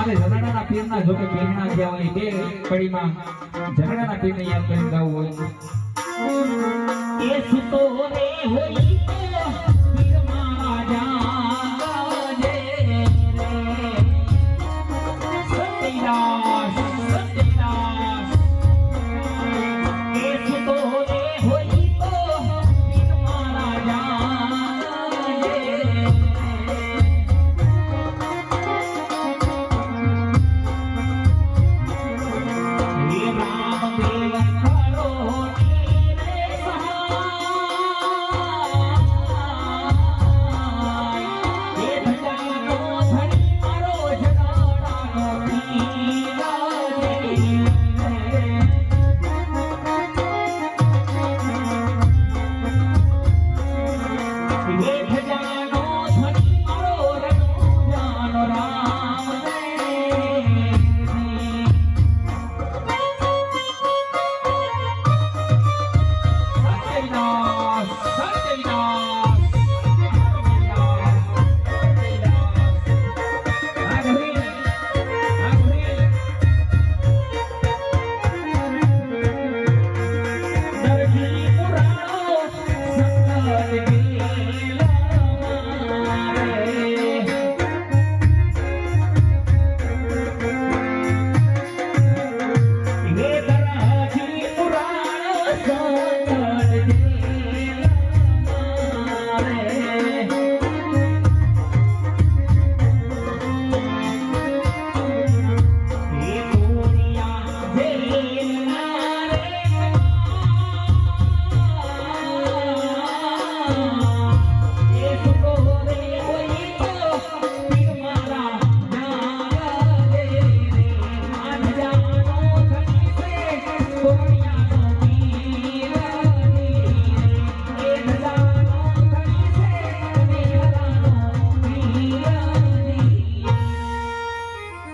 મારે ઝઘડાના પીરના જો કે પીરના હોય, બે કડીમાં ઝઘડાના પીરને યાદ કરીને ગાવું હોય. એ Hey,